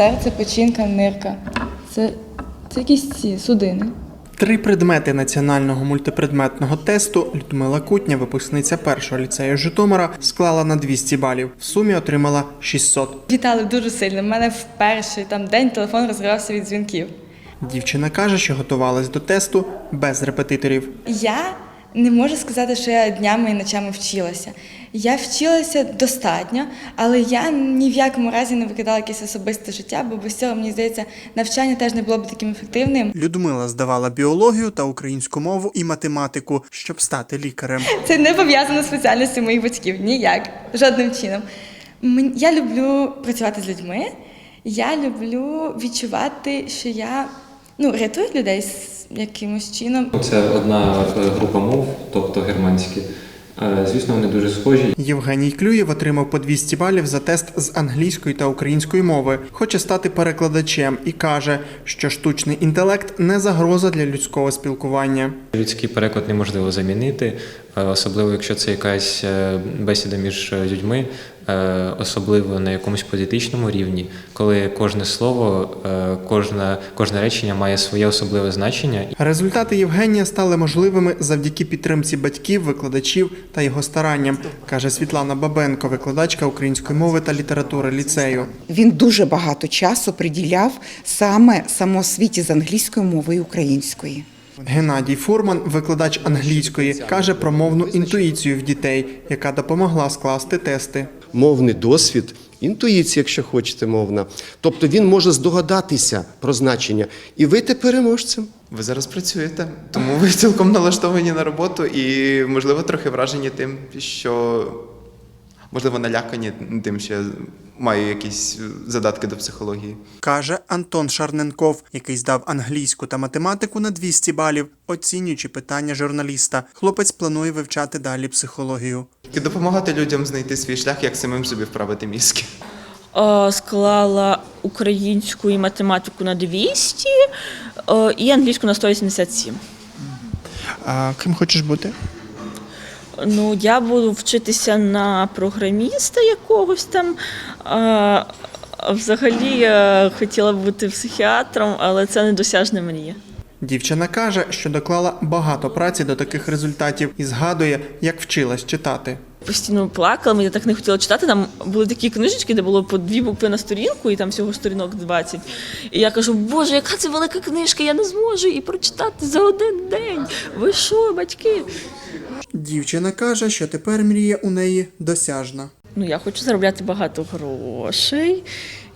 Серце, печінка, нирка. Це, це якісь ці судини. Три предмети національного мультипредметного тесту Людмила Кутня, випускниця першого ліцею Житомира, склала на 200 балів. В сумі отримала 600. Вітали дуже сильно. У мене в перший там день телефон розривався від дзвінків. Дівчина каже, що готувалась до тесту без репетиторів. Я не можу сказати, що я днями і ночами вчилася. Я вчилася достатньо, але я ні в якому разі не викидала якесь особисте життя, бо без цього, мені здається, навчання теж не було б таким ефективним. Людмила здавала біологію та українську мову і математику, щоб стати лікарем. Це не пов'язано з спеціальністю моїх батьків. Ніяк, жодним чином. Я люблю працювати з людьми. Я люблю відчувати, що я ну, рятую людей з якимось чином. Це одна е, група мов, тобто германські. Е, Звісно, вони дуже схожі. Євгеній Клюєв отримав по 200 балів за тест з англійської та української мови. Хоче стати перекладачем і каже, що штучний інтелект не загроза для людського спілкування. Людський переклад неможливо замінити, е, особливо якщо це якась бесіда між людьми, особливо на якомусь політичному рівні, коли кожне слово, е, кожне, кожне речення має своє особливе значення. Результати Євгенія стали можливими завдяки підтримці батьків, викладачів та його старанням, каже Світлана Бабенко, викладачка української мови та літератури ліцею. Він дуже багато часу приділяв саме самоосвіті з англійської мови і української. Геннадій Фурман, викладач англійської, каже про мовну інтуїцію в дітей, яка допомогла скласти тести. Мовний досвід, інтуїція, якщо хочете, мовна. Тобто він може здогадатися про значення і вийти переможцем. Ви зараз працюєте, тому ви цілком налаштовані на роботу і, можливо, трохи вражені тим, що можливо налякані тим, що я маю якісь задатки до психології. Каже Антон Шарненков, який здав англійську та математику на 200 балів, оцінюючи питання журналіста. Хлопець планує вивчати далі психологію. І допомагати людям знайти свій шлях, як самим собі вправити мізки. Е, склала українську і математику на 200 е, і англійську на 187. А ким хочеш бути? Ну, я буду вчитися на програміста якогось там. А, взагалі я хотіла б бути психіатром, але це недосяжна мрія. Дівчина каже, що доклала багато праці до таких результатів і згадує, як вчилась читати. Постійно плакала, я так не хотіла читати. Там були такі книжечки, де було по дві букви на сторінку, і там всього сторінок 20. І я кажу, боже, яка це велика книжка, я не зможу її прочитати за один день. Ви що, батьки? Дівчина каже, що тепер мрія у неї досяжна. Ну, я хочу заробляти багато грошей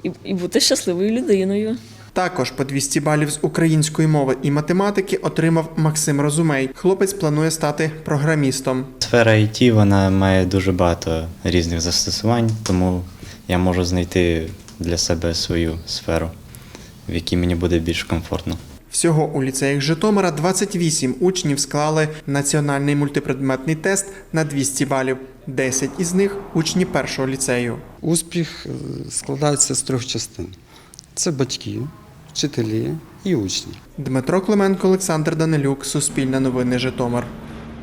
і, і бути щасливою людиною. Також по 200 балів з української мови і математики отримав Максим Розумей. Хлопець планує стати програмістом. Сфера IT вона має дуже багато різних застосувань, тому я можу знайти для себе свою сферу, в якій мені буде більш комфортно. Всього у ліцеях Житомира 28 учнів склали національний мультипредметний тест на 200 балів. 10 із них учні першого ліцею. Успіх е, складається з трьох частин: це батьки, вчителі і учні. Дмитро Клименко, Олександр Данилюк, Суспільне новини Житомир.